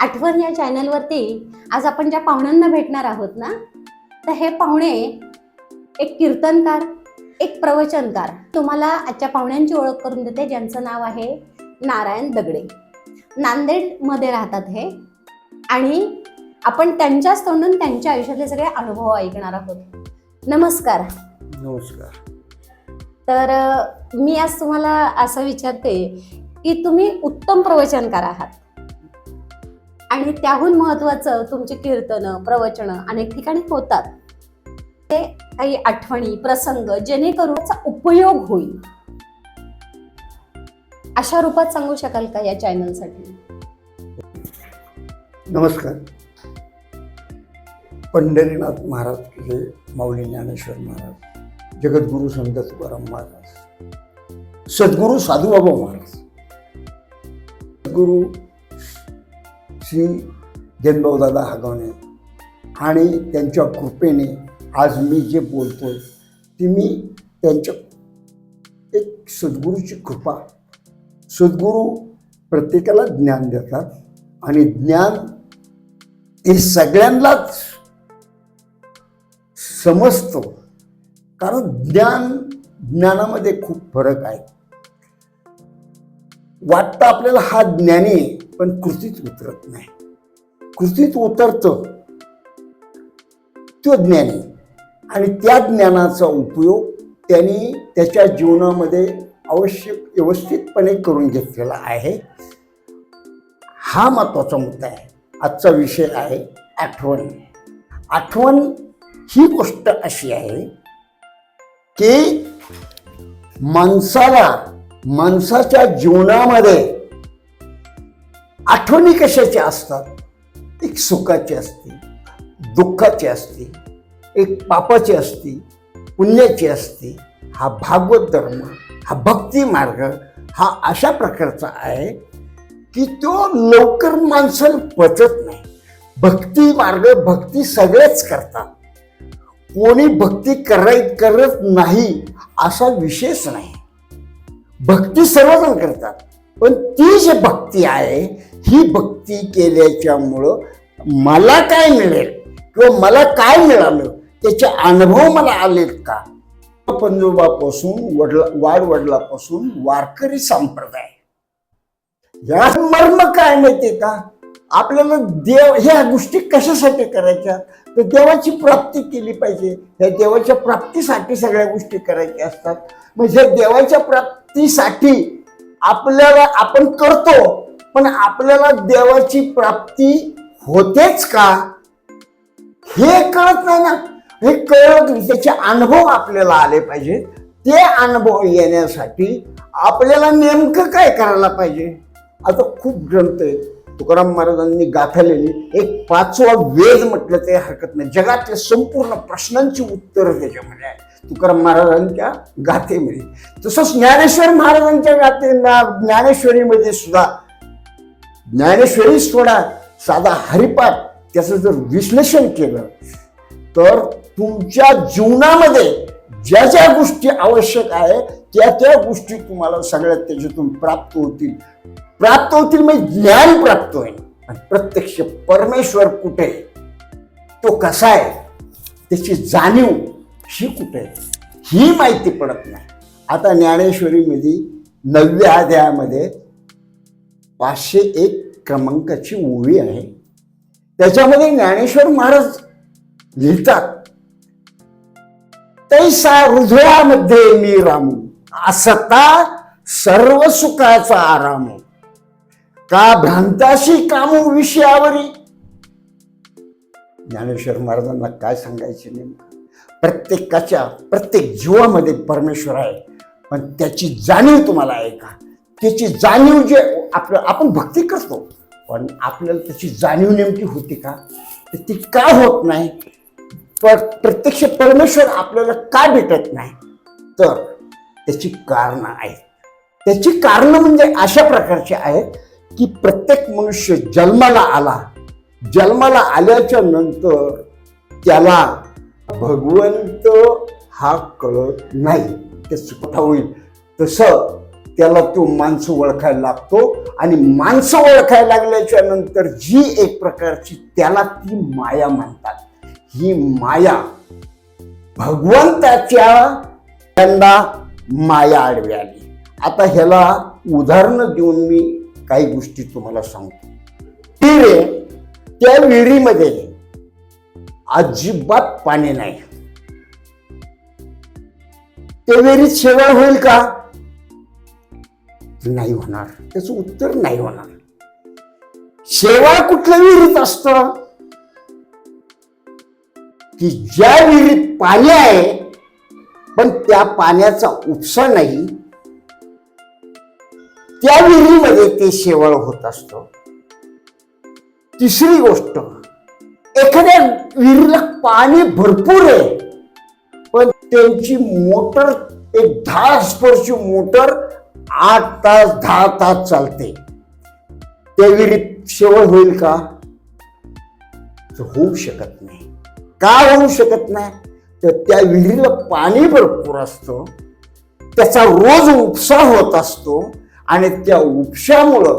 आठवण या चॅनलवरती. आज आपण ज्या पाहुण्यांना भेटणार आहोत ना तर हे पाहुणे एक कीर्तनकार एक प्रवचनकार. तुम्हाला आजच्या पाहुण्यांची ओळख करून देते ज्यांचं नाव आहे नारायण दगडे. नांदेडमध्ये राहतात हे. आणि आपण त्यांच्याच तोंडून त्यांच्या आयुष्यातले सगळे अनुभव ऐकणार आहोत. नमस्कार. नमस्कार. तर मी आज तुम्हाला असं विचारते की तुम्ही उत्तम प्रवचनकार आहात. आणि त्याहून महत्वाचं तुमची कीर्तनं प्रवचनं अनेक ठिकाणी होतात. ते काही आठवणी प्रसंग जेणेकरून उपयोग होईल. अशा रूपात सांगू शकाल का या चॅनलसाठी? नमस्कार. पंढरीनाथ महाराज हे माऊली ज्ञानेश्वर महाराज जगद्गुरु संत तुकाराम महाराज सद्गुरू साधूबाबा महाराज सद्गुरू श्री जनभाऊदादा हागवणे आणि त्यांच्या कृपेने आज मी जे बोलतो आहे ती मी त्यांच्या एक सद्गुरूची कृपा. सद्गुरू प्रत्येकाला ज्ञान देतात आणि ज्ञान हे सगळ्यांनाच समजतो. कारण ज्ञान ज्ञानामध्ये खूप फरक आहे. वाटतं आपल्याला हा ज्ञानी आहे, पण कृतीत उतरत नाही. कृतीत उतरतं. तो ज्ञानी. आणि त्या ज्ञानाचा उपयोग त्यांनी त्याच्या जीवनामध्ये अवश्य व्यवस्थितपणे करून घेतलेला आहे. हा महत्त्वाचा मुद्दा आहे. आजचा विषय आहे आठवण. आठवण ही गोष्ट अशी आहे की माणसाला माणसाच्या जीवनामध्ये आठवणी कशाच्या असतात? एक सुखाची असते दुःखाची असते एक पापाची असते पुण्याची असते. हा भागवत धर्म हा भक्ती मार्ग हा अशा प्रकारचा आहे की तो लवकर माणसाला पचत नाही. भक्ती मार्ग भक्ती सगळेच करतात. कोणी भक्ती कराय करत नाही असा विशेष नाही. भक्ती सर्वजण करतात. पण ती जी भक्ती आहे ही भक्ती केल्याच्यामुळं मला काय मिळेल किंवा मला काय मिळालं त्याचे अनुभव मला आलेत का? पंजोबापासून वडला वाड वडलापासून वारकरी संप्रदाय. या मर्म काय माहितीये का? आपल्याला देव ह्या गोष्टी कशासाठी करायच्या? तर देवाची प्राप्ती केली पाहिजे. ह्या देवाच्या प्राप्तीसाठी सगळ्या गोष्टी करायच्या असतात. म्हणजे देवाच्या प्राप्तीसाठी आपल्याला आपण करतो पण आपल्याला देवाची प्राप्ती होतेच का? हे कळत नाही ना. हे कळत त्याचे अनुभव आपल्याला आले पाहिजे. ते अनुभव येण्यासाठी आपल्याला नेमकं काय करायला पाहिजे? आता खूप ग्रंथ आहेत. तुकाराम महाराजांनी गाथा एक पाचवा वेद म्हटलं ते हरकत नाही. जगातल्या संपूर्ण प्रश्नांची उत्तरं त्याच्यामध्ये आहे. तुकाराम महाराजांच्या गाथेमध्ये. तसंच ज्ञानेश्वर महाराजांच्या गाथे ज्ञानेश्वरीमध्ये सुद्धा ज्ञानेश्वरी सोडा साधा हरिपाठ त्याचं जर विश्लेषण केलं तर तुमच्या जीवनामध्ये ज्या ज्या गोष्टी आवश्यक आहे त्या त्या गोष्टी तुम्हाला सगळ्यात त्याच्यातून प्राप्त होतील. प्राप्त होतील म्हणजे ज्ञान प्राप्त होईल. आणि प्रत्यक्ष परमेश्वर कुठे आहे? तो कसा आहे? त्याची जाणीव ही कुठे आहे? ही माहिती पडत नाही. आता ज्ञानेश्वरीमध्ये नवव्या अध्यायामध्ये पाचशे एक क्रमांकाची ओवी आहे. त्याच्यामध्ये ज्ञानेश्वर महाराज लिहितात तैसा हृदयामध्ये मी रामू असता सर्व सुखाचा आराम. का भ्रांताशी कामू विषयावरी? ज्ञानेश्वर महाराजांना काय सांगायचे नेमकं? प्रत्येकाच्या प्रत्येक जीवामध्ये परमेश्वर आहे पण त्याची जाणीव तुम्हाला आहे का? त्याची जाणीव जे आपलं आपण भक्ती करतो पण आपल्याला त्याची जाणीव नेमकी होती का? तर ती का होत नाही? पर प्रत्यक्ष परमेश्वर आपल्याला का भेटत नाही? तर त्याची कारणं आहेत. त्याची कारणं म्हणजे अशा प्रकारची आहेत की प्रत्येक मनुष्य जन्माला आला. जन्माला आल्याच्यानंतर त्याला भगवंत हा कळत नाही. ते सुखा होईल. तसं त्याला तो माणसं ओळखायला लागतो. आणि माणसं ओळखायला लागल्याच्या नंतर जी एक प्रकारची त्याला ती माया म्हणतात. ही माया भगवंताच्या त्यांना माया आडवी आली. आता ह्याला उदाहरणं देऊन मी काही गोष्टी तुम्हाला सांगतो. तिने त्या विहिरीमध्ये अजिबात पाणी नाही. त्या विहिरीत शेवळ होईल का? नाही होणार. त्याचं उत्तर नाही होणार. शेवाळ कुठल्या विहिरीत असत? की ज्या विहिरीत पाणी आहे पण त्या पाण्याचा उपसा नाही त्या विहिरीमध्ये ते शेवाळ होत असत. तिसरी गोष्ट एखाद्या विहिरीला पाणी भरपूर आहे पण त्यांची मोटर एक दहा स्पर्शी मोटर आठ तास दहा तास चालते. त्या विहिरीत शेवळ होईल का? तर होऊ शकत नाही. का होऊ शकत नाही? तर त्या विहिरीला पाणी भरपूर असतं. त्याचा रोज उपसा होत असतो आणि त्या उपशामुळं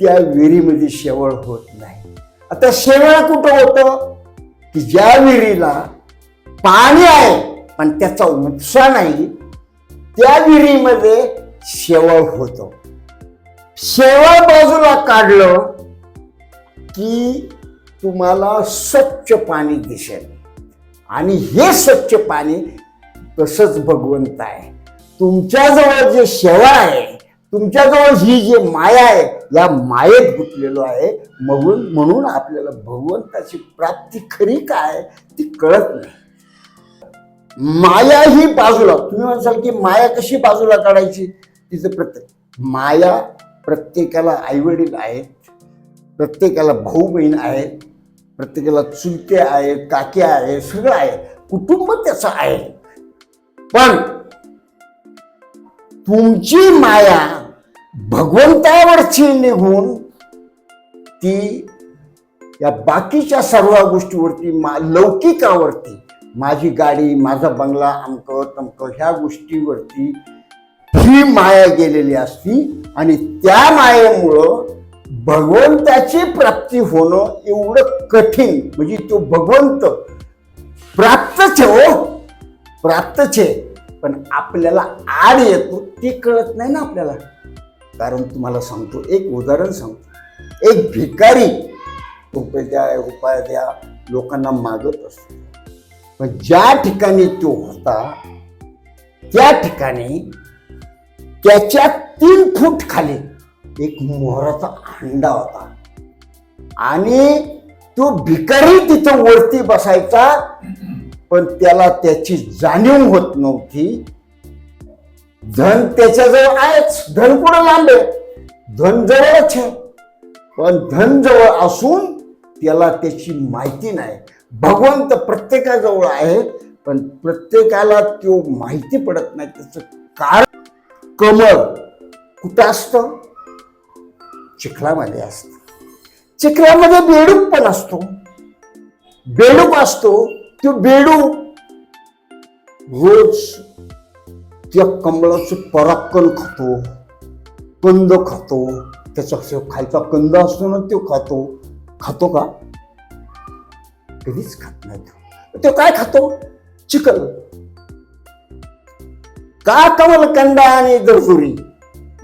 त्या विहिरीमध्ये शेवळ होत नाही. आता शेवळ कुठं होतं? की ज्या विहिरीला पाणी आहे पण त्याचा उपसा नाही त्या विहिरीमध्ये शेवळ होतो. शेवळ बाजूला काढलं की तुम्हाला स्वच्छ पाणी दिसेल. आणि हे स्वच्छ पाणी तसंच भगवंत आहे. तुमच्याजवळ जे शेवळ आहे तुमच्याजवळ ही जी माया आहे या मायेत गुंतलेलो आहे म्हणून म्हणून आपल्याला भगवंताची प्राप्ती खरी काय ती कळत नाही. माया ही बाजूला तुम्ही म्हणसाल की माया कशी बाजूला काढायची? तिचं प्रत्येक माया प्रत्येकाला आईवडील आहेत प्रत्येकाला भाऊ बहीण आहेत प्रत्येकाला चुलते आहेत काक्या आहे सगळं आहे कुटुंब त्याचं आहे. पण तुमची माया भगवंतावरची निघून ती या बाकीच्या सर्व गोष्टीवरती मा लौकिकावरती माझी गाडी माझा बंगला अमकं तमकं ह्या गोष्टीवरती ही माया गेलेली असती आणि त्या मायेमुळं भगवंताची प्राप्ती होणं एवढं कठीण. म्हणजे तो भगवंत प्राप्तच आहे हो. प्राप्तच आहे पण आपल्याला आड येतो ते कळत नाही ना आपल्याला. कारण तुम्हाला सांगतो एक उदाहरण सांगतो. एक भिकारी रुपये द्या रुपया द्या लोकांना मागत असतो. पण ज्या ठिकाणी तो होता त्या ठिकाणी त्याच्या तीन फूट खाली एक मोहराचा अंडा होता. आणि तो भिकारी तिथं वरती बसायचा पण त्याला त्याची जाणीव होत नव्हती. धन त्याच्याजवळ आहेच. धन कुठं लांब आहे? धन जवळच आहे. पण धन जवळ असून त्याला त्याची माहिती नाही. भगवंत प्रत्येकाजवळ आहे पण प्रत्येकाला तो माहिती पडत नाही. त्याचं कारण कमळ कुठं असतं? चिखलामध्ये असतं. चिखलामध्ये बेडूक पण असतो. बेडूक असतो. तो बेडूक रोज त्या कमळाचं पराक्कन खातो कंद खातो. त्याचा खायचा खालचा कंद असतो ना तो खातो. खातो का? कधीच खात नाही तो. तो काय खातो? चिकन का कमल आणि दरजुरी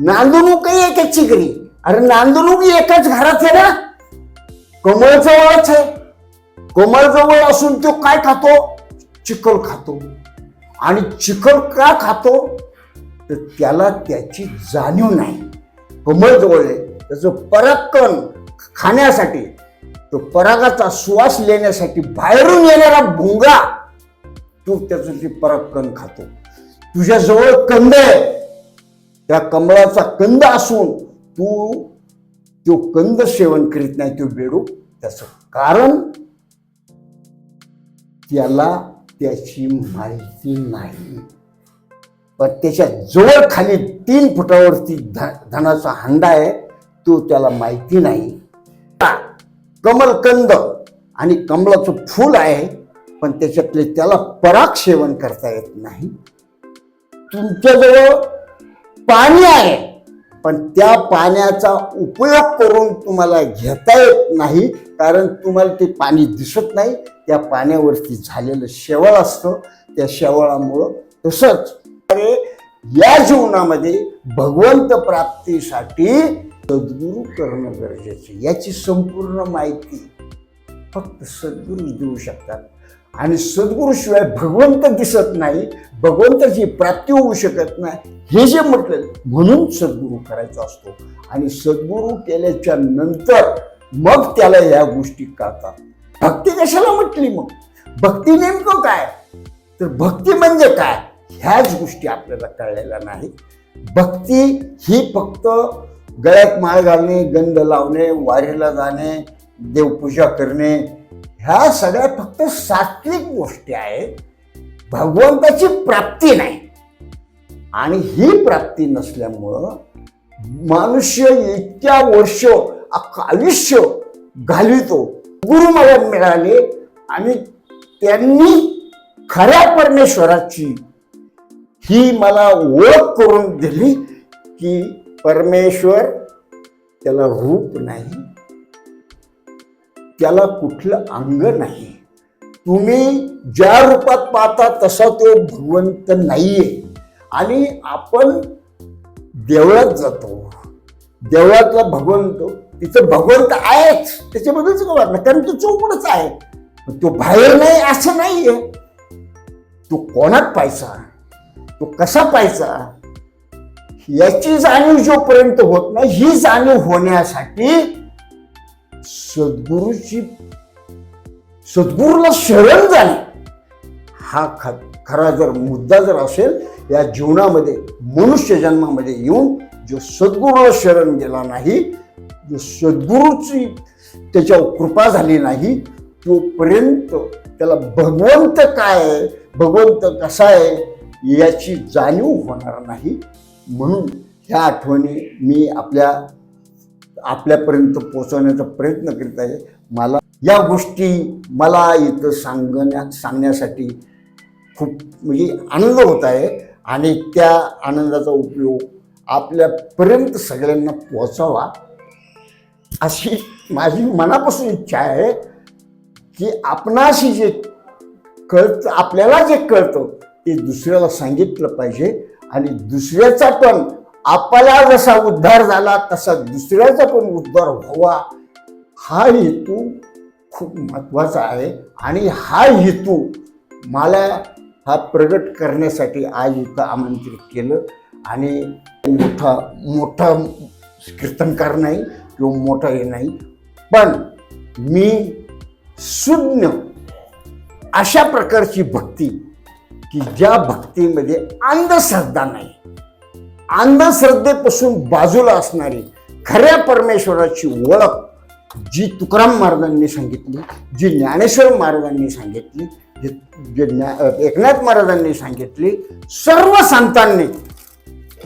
नांदणूक एक चिकरी अरे नांदणूक एकाच घरात आहे ना? कमळ जवळच आहे. कमळ जवळ असून तो काय खातो? चिखल खातो. आणि चिखल का खातो? तर त्याला त्याची जाणीव नाही. कमळ जवळ आहे. त्याचं परागकण खाण्यासाठी तो परागाचा श्वास लेण्यासाठी बाहेरून येणारा भुंगा तो त्याचं ते परागकण खातो. तुझ्याजवळ कंद आहे. त्या कमळाचा कंद असून तू तो कंद सेवन करीत नाही तो बेडूक त्याचं कारण त्याला त्याची माहिती नाही. पण त्याच्याजवळ खाली तीन फुटावरती ध- धनाचा हंडा आहे. तो त्याला माहिती नाही. कमलकंद आणि कमलाचं फूल आहे पण त्याच्यातले त्याला पराग सेवन करता येत नाही. तुमच्याजवळ पाणी आहे. पण त्या पाण्याचा उपयोग करून तुम्हाला घेता येत नाही कारण तुम्हाला ते पाणी दिसत नाही. त्या पाण्यावरती झालेलं शेवाळ असतं. त्या शेवाळामुळं तसंच अरे या जीवनामध्ये भगवंत प्राप्तीसाठी सद्गुरू करणं गरजेचं याची संपूर्ण माहिती फक्त सद्गुरू देऊ शकतात. आणि सद्गुरूशिवाय भगवंत दिसत नाही भगवंताची प्राप्ती होऊ शकत नाही हे जे म्हटलं म्हणून सद्गुरू करायचा असतो. आणि सद्गुरू केल्याच्यानंतर मग त्याला या गोष्टी कळतात. भक्ती कशाला म्हटली मग? भक्ती नेमकं काय? तर भक्ती म्हणजे काय? ह्याच गोष्टी आपल्याला कळलेल्या नाही. भक्ती ही फक्त गळ्यात माळ घालणे गंध लावणे वारीला जाणे देवपूजा करणे ह्या सगळ्या फक्त सात्विक गोष्टी आहेत. भगवंताची प्राप्ती नाही. आणि ही प्राप्ती नसल्यामुळं मनुष्य इतक्या वर्ष अख्खं आयुष्य घालवितो. गुरु मला मिळाले आणि त्यांनी खऱ्या परमेश्वराची ही मला ओळख करून दिली की परमेश्वर त्याला रूप नाही. त्याला कुठलं अंग नाही. तुम्ही ज्या रूपात पाहता तसा तो भगवंत नाहीये. आणि आपण देवळात जातो. देवळातला भगवंत तिथं भगवंत आहेच. त्याच्याबद्दलच काय वाटलं. कारण तो चौकडच आहे. पण तो बाहेर नाही असं नाहीये. तो कोणात पाहायचा? तो कसा पाहायचा? याची जाणीव जोपर्यंत होत नाही ही जाणीव होण्यासाठी सद्गुरूची सद्गुरूला शरण जाणे हा ख खरा जर मुद्दा जर असेल या जीवनामध्ये मनुष्य जन्मामध्ये येऊन जो सद्गुरूला शरण गेला नाही जो सद्गुरूची त्याच्यावर कृपा झाली नाही तोपर्यंत त्याला भगवंत काय आहे भगवंत कसा आहे याची जाणीव होणार नाही. म्हणून ह्या आठवणी मी आपल्या आपल्यापर्यंत पोचवण्याचा प्रयत्न करीत आहे. मला या गोष्टी मला इथं सांगण्या सांगण्यासाठी खूप म्हणजे आनंद होत आहे आणि त्या आनंदाचा उपयोग आपल्यापर्यंत सगळ्यांना पोचावा अशी माझी मनापासून इच्छा आहे की आपणाशी जे कळतं आपल्याला जे कळतं ते दुसऱ्याला सांगितलं पाहिजे आणि दुसऱ्याचा पण आपला जसा उद्धार झाला तसा दुसऱ्याचा पण उद्धार व्हावा. हा हेतू खूप महत्त्वाचा आहे आणि हा हेतू मला हा प्रगट करण्यासाठी आज इथं आमंत्रित केलं. आणि मोठा मोठा कीर्तनकार नाही किंवा मोठा हे नाही पण मी शून्य अशा प्रकारची भक्ती की ज्या भक्तीमध्ये अंधश्रद्धा नाही. अंधश्रद्धेपासून बाजूला असणारी खऱ्या परमेश्वराची ओळख जी तुकाराम महाराजांनी सांगितली जी ज्ञानेश्वर महाराजांनी सांगितली जे जे ज्ञा एकनाथ महाराजांनी सांगितली सर्व संतांनी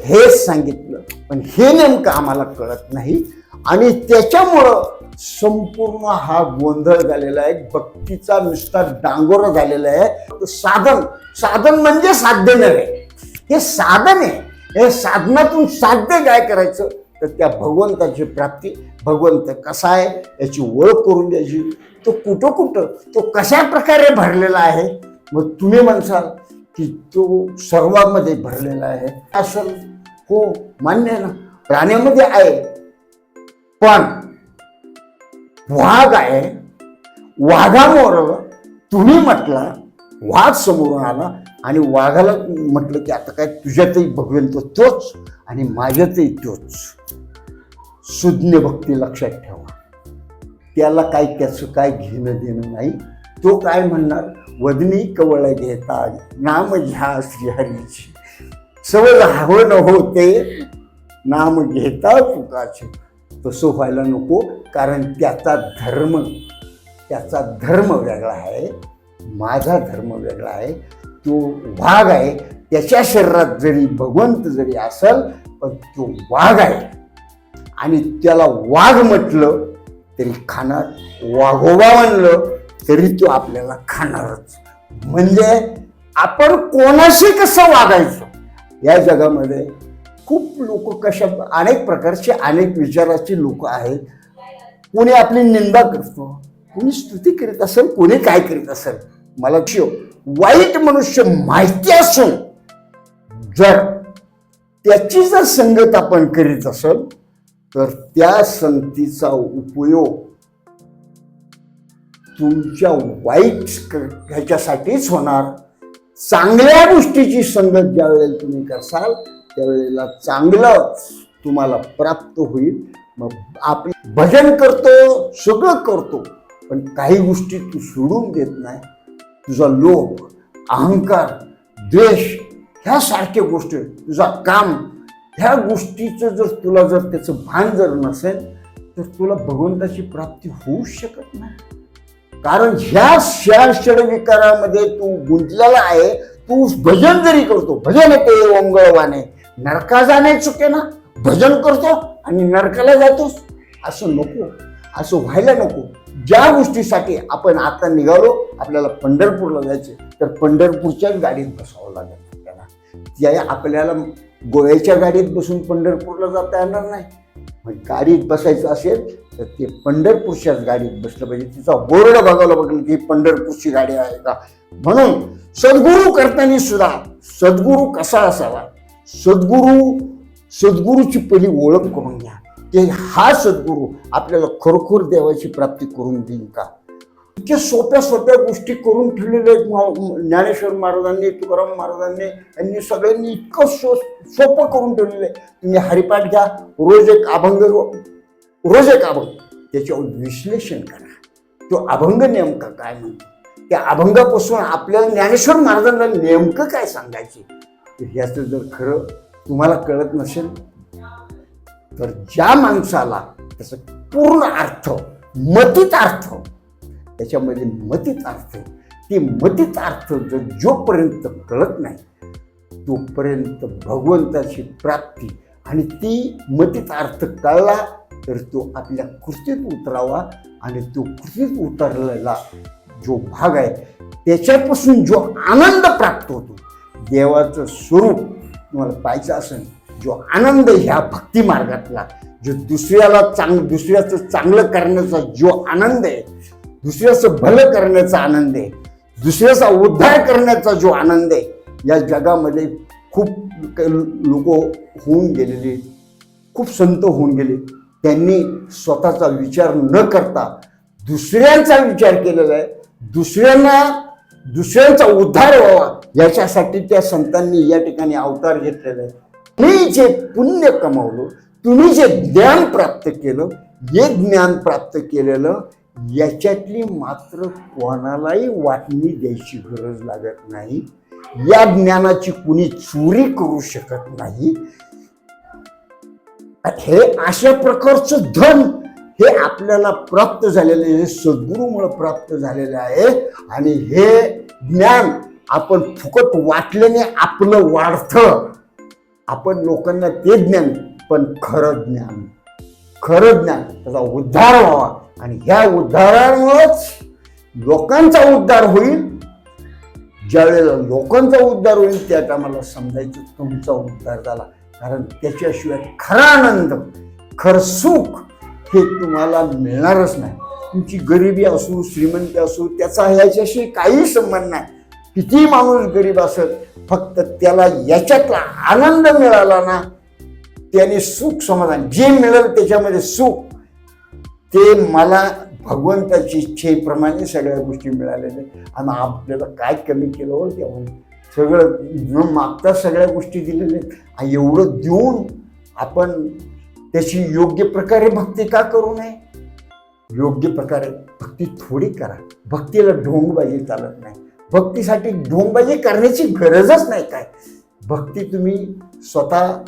हेच सांगितलं. पण हे नेमकं आम्हाला कळत नाही. आणि त्याच्यामुळं संपूर्ण हा गोंधळ झालेला आहे भक्तीचा नुसता डांगोरा झालेला आहे. साधन साधन म्हणजे साध्य नव्हे. हे साधन आहे. हे साधनातून साध्य काय करायचं? तर त्या भगवंताची प्राप्ती. भगवंत कसा आहे? याची ओळख करून द्यायची. तो कुठं कुठं तो कशा प्रकारे भरलेला आहे? मग तुम्ही म्हणसाल की तो सर्वांमध्ये भरलेला आहे. असं हो मान्य आहे ना? प्राण्यामध्ये आहे. पण वाघ आहे. वाघामोर तुम्ही म्हटला वाघ समोरून आला आणि वाघाला म्हटलं की आता काय तुझ्यातही भगवंत तोच आणि माझ्यातही तोच. सुज्ञ भक्ती लक्षात ठेवा. त्याला काय त्याचं काय घेणं देणं नाही. तो काय म्हणणार? वदनी कवळ घेता नाम घ्या श्रीहरीची. सवय हवं न होते नाम घेता चुकाचे तसं व्हायला नको कारण त्याचा धर्म त्याचा धर्म वेगळा आहे. माझा धर्म वेगळा आहे तो वाघ आहे त्याच्या शरीरात जरी भगवंत जरी असल पण तो वाघ आहे. आणि त्याला वाघ म्हटलं तरी खाणार वाघोबा म्हणलं तरी तो आपल्याला खाणारच. म्हणजे आपण कोणाशी कसं वागायचं? या जगामध्ये खूप लोक कशा अनेक प्रकारचे अनेक विचाराचे लोक आहेत. कोणी आपली निंदा करतो कोणी स्तुती करीत असेल कोणी काय करीत असेल मला शिव वाईट मनुष्य माहिती असून जर त्याची जर संगत आपण करीत असेल तर त्या संगतीचा उपयोग तुमच्या वाईट ह्याच्यासाठीच होणार. चांगल्या गोष्टीची संगत ज्या वेळेला तुम्ही करसाल त्यावेळेला चांगलं तुम्हाला प्राप्त होईल. मग आपण भजन करतो सगळं करतो. पण काही गोष्टी तू सोडून देत नाही. तुझा लोभ अहंकार द्वेष ह्यासारख्या गोष्टी तुझा काम ह्या गोष्टीचं जर तुला जर त्याचं भान जर नसेल तर तुला भगवंताची प्राप्ती होऊ शकत नाही. कारण ह्या शाळ विकारामध्ये तू गुंतलेला आहे तू भजन जरी करतो भजन येते ओंगळवाने नरका जाणे चुके ना भजन करतो आणि नरकाला जातोस. असं नको असं व्हायला नको. ज्या गोष्टीसाठी आपण आता निघालो आपल्याला पंढरपूरला जायचे तर पंढरपूरच्याच गाडीत बसावं लागेल आपल्याला. त्या आपल्याला गोव्याच्या गाडीत बसून पंढरपूरला जाता येणार नाही. मग गाडीत बसायचं असेल तर ते पंढरपूरच्याच गाडीत बसलं पाहिजे. तिचा बोर्ड बघायला बघलं की पंढरपूरची गाडी आहे का? म्हणून सद्गुरू करताना सुद्धा सद्गुरू कसा असावा? सद्गुरू सद्गुरूची पहिली ओळख करून घ्या. की हा सद्गुरू आपल्याला खरोखर देवाची प्राप्ती करून देईल का? इतक्या सोप्या सोप्या गोष्टी करून ठेवलेल्या आहेत ज्ञानेश्वर महाराजांनी तुकाराम महाराजांनी यांनी सगळ्यांनी इतकं सो सोपं करून ठेवलेलं आहे. तुम्ही हरिपाठ घ्या रोज एक अभंग रोज एक अभंग. त्याच्यावर विश्लेषण करा. तो अभंग नेमका काय म्हणतो? त्या अभंगापासून आपल्याला ज्ञानेश्वर महाराजांना नेमकं काय सांगायचे? याचं जर खरं तुम्हाला कळत नसेल तर ज्या माणसाला त्याचा पूर्ण अर्थ मतीत अर्थ त्याच्यामध्ये मतीत अर्थ ती मतीत अर्थ जर जोपर्यंत कळत नाही तोपर्यंत भगवंताची प्राप्ती आणि ती मतीत अर्थ कळला तर तो आपल्या कृतीत उतरावा आणि तो कृतीत उतरलेला जो भाग आहे त्याच्यापासून जो आनंद प्राप्त होतो देवाचं स्वरूप तुम्हाला पाहायचं असेल जो आनंद ह्या भक्ती मार्गातला जो दुसऱ्याला चांग दुसऱ्याचं चांगलं करण्याचा जो आनंद आहे दुसऱ्याचं भलं करण्याचा आनंद आहे दुसऱ्याचा उद्धार करण्याचा जो आनंद आहे या जगामध्ये खूप लोक होऊन गेलेले खूप संत होऊन गेले. त्यांनी स्वतःचा विचार न करता दुसऱ्यांचा विचार केलेला आहे. दुसऱ्यांना दुसऱ्यांचा उद्धार व्हावा याच्यासाठी त्या संतांनी या ठिकाणी अवतार घेतलेला आहे. तुम्ही जे पुण्य कमावलं तुम्ही जे ज्ञान प्राप्त केलं हे ज्ञान प्राप्त केलेलं याच्यातली मात्र कोणालाही वाटणी द्यायची गरज लागत नाही. या ज्ञानाची कुणी चोरी करू शकत नाही. हे अशा प्रकारचं धन हे आपल्याला प्राप्त झालेलं आहे हे सद्गुरूमुळे प्राप्त झालेलं आहे. आणि हे ज्ञान आपण फुकट वाटल्याने आपलं वाढतं. आपण लोकांना ते ज्ञान पण खरं ज्ञान. खरं ज्ञान त्याचा उद्धार व्हावा. आणि ह्या उद्धारामुळेच लोकांचा उद्धार होईल. ज्यावेळेला लोकांचा उद्धार होईल त्या टायमाला समजायचं तुमचा उद्धार झाला. कारण त्याच्याशिवाय खरा आनंद खरं सुख हे तुम्हाला मिळणारच नाही. तुमची गरिबी असू श्रीमंती असू त्याचा ह्याच्याशी काही संबंध नाही. किती माणूस गरीब असत फक्त त्याला याच्यातला आनंद मिळाला ना त्याने सुख समाधान जे मिळेल त्याच्यामध्ये सुख. ते मला भगवंताची इच्छेप्रमाणे सगळ्या गोष्टी मिळालेल्या आहेत. आणि आपल्याला काय कमी केलं हो तेव्हा सगळं न मागता सगळ्या गोष्टी दिलेल्या आहेत. आणि एवढं देऊन आपण त्याची योग्य प्रकारे भक्ती का करू नये? योग्य प्रकारे भक्ती थोडी करा. भक्तीला ढोंगबाजी चालत नाही. भक्तीसाठी ढोंगबाजी करण्याची गरजच नाही काय. भक्ती तुम्ही स्वतः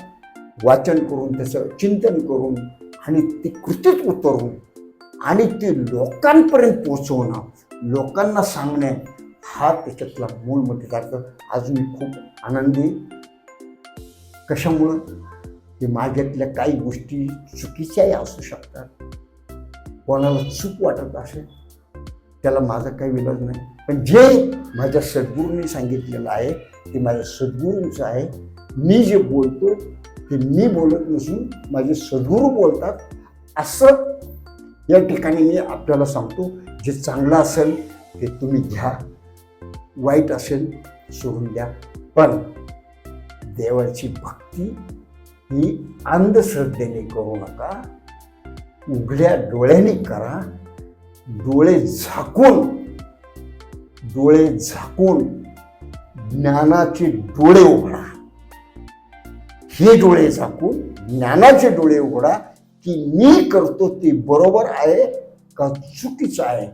वाचन करून त्याचं चिंतन करून आणि ती कृतीत उतरून आणि ते लोकांपर्यंत पोचवणं लोकांना सांगणे हा त्याच्यातला मूळ मतितार्थ आज मी खूप आनंदी कशामुळं? की माझ्यातल्या काही गोष्टी चुकीच्याही असू शकतात. कोणाला चूक वाटत असेल त्याला माझा काही विलाज नाही. पण जे माझ्या सद्गुरूंनी सांगितलेलं आहे ते माझ्या सद्गुरूंचं आहे. मी जे बोलतो ते मी बोलत नसून माझे सद्गुरू बोलतात. असं या ठिकाणी मी आपल्याला सांगतो जे चांगलं असेल ते तुम्ही घ्या. वाईट असेल सोडून द्या. पण देवाची भक्ती ही अंधश्रद्धेने करू नका. उघड्या डोळ्याने करा. डोळे झाकून डोळे झाकून ज्ञानाचे डोळे उघडा. हे डोळे झाकून ज्ञानाचे डोळे उघडा की मी करतो ते बरोबर आहे का चुकीचं आहे?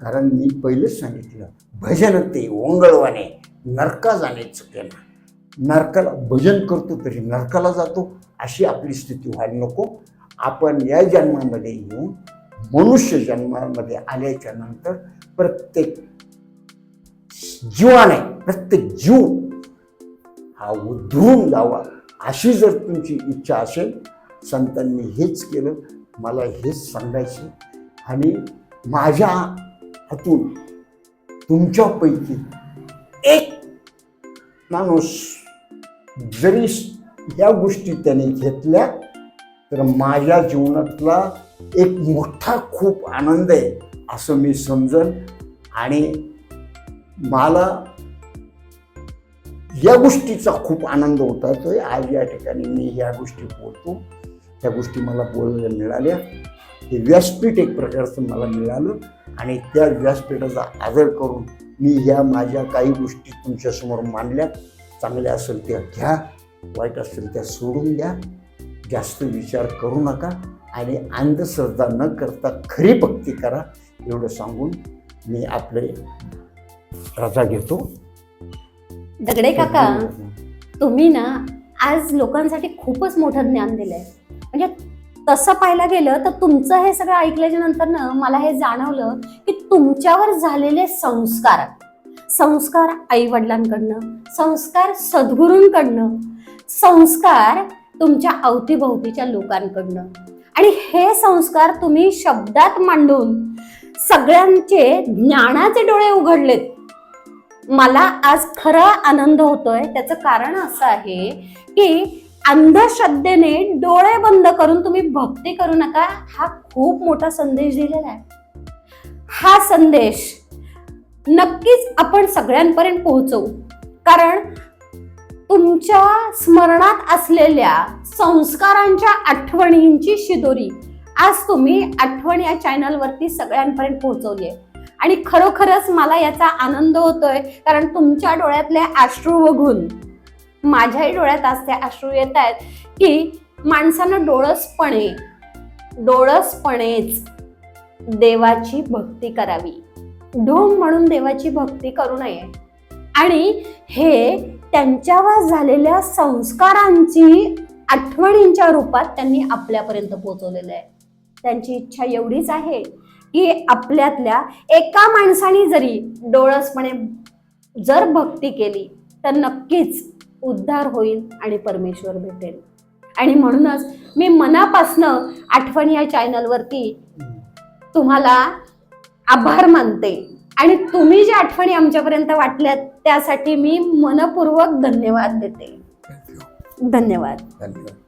कारण मी पहिलेच सांगितलं भजन ते ओंगळवाने नरका जाणे चुकेना. नरकाला भजन करतो तरी नरकाला जातो अशी आपली स्थिती व्हायला नको. आपण या जन्मामध्ये येऊन मनुष्य जन्मामध्ये आल्याच्यानंतर प्रत्येक जीवाने प्रत्येक जीव. हा उधळून जावा अशी जर तुमची इच्छा असेल संतांनी हेच केलं मला हेच सांगायचे. आणि माझ्या हातून तुमच्यापैकी एक माणूस जरी या गोष्टी त्याने घेतल्या तर माझ्या जीवनातला एक मोठा खूप आनंद आहे असं मी समजन. आणि मला या गोष्टीचा खूप आनंद होता तो आज या ठिकाणी मी या गोष्टी बोलतो. त्या गोष्टी मला बोलायला मिळाल्या. हे व्यासपीठ एक प्रकारचं मला मिळालं आणि त्या व्यासपीठाचा आदर करून मी ह्या माझ्या काही गोष्टी तुमच्यासमोर मांडल्या. चांगल्या असेल त्या घ्या वाईट असेल त्या सोडून द्या. जास्त विचार करू नका आणि अंधश्रद्धा न करता खरी भक्ती करा एवढं सांगून मी आपले रजा घेतो. दगडे काका तुम्ही ना आज लोकांसाठी खूपच मोठं ज्ञान दिलंय. म्हणजे तसं पाहायला गेलं तर तुमचं हे सगळं ऐकल्याच्या नंतर ना मला हे जाणवलं की तुमच्यावर झालेले संस्कार संस्कार आई वडिलांकडनं संस्कार सद्गुरूंकडनं संस्कार तुमच्या अवतीभोवतीच्या लोकांकडनं. आणि हे संस्कार तुम्ही शब्दात मांडून सगळ्यांचे ज्ञानाचे डोळे उघडलेत. मला आज खरा आनंद होतोय. त्याचं कारण असं आहे की अंधश्रद्धेने डोळे बंद करून तुम्ही भक्ती करू नका. हा खूप मोठा संदेश दिलेला आहे. हा संदेश नक्कीच आपण सगळ्यांपर्यंत पोहोचवू. कारण तुमच्या स्मरणात असलेल्या संस्कारांच्या आठवणींची शिदोरी आज तुम्ही आठवण या चॅनलवरती सगळ्यांपर्यंत पोहोचवली आहे. आणि खरोखरच मला याचा आनंद होतोय कारण तुमच्या डोळ्यातले अश्रू बघून माझ्याही डोळ्यात आज ते अश्रू येत आहेत की माणसानं डोळसपणे डोळसपणेच देवाची भक्ती करावी. ढोंग म्हणून देवाची भक्ती करू नये. आणि हे त्यांच्यावर झालेल्या संस्कारांची आठवणींच्या रूपात त्यांनी आपल्यापर्यंत पोहोचवलेलं आहे. त्यांची इच्छा एवढीच आहे की आपल्यातल्या एका माणसाने जरी डोळसपणे जर भक्ती केली तर नक्कीच उद्धार होईल आणि परमेश्वर भेटेल. आणि म्हणूनच मी मनापासनं आठवण या चॅनलवरती तुम्हाला आभार मानते. आणि तुम्ही ज्या आठवणी आमच्यापर्यंत वाटल्यात त्यासाठी मी मनपूर्वक धन्यवाद देते. धन्यवाद. धन्यवाद.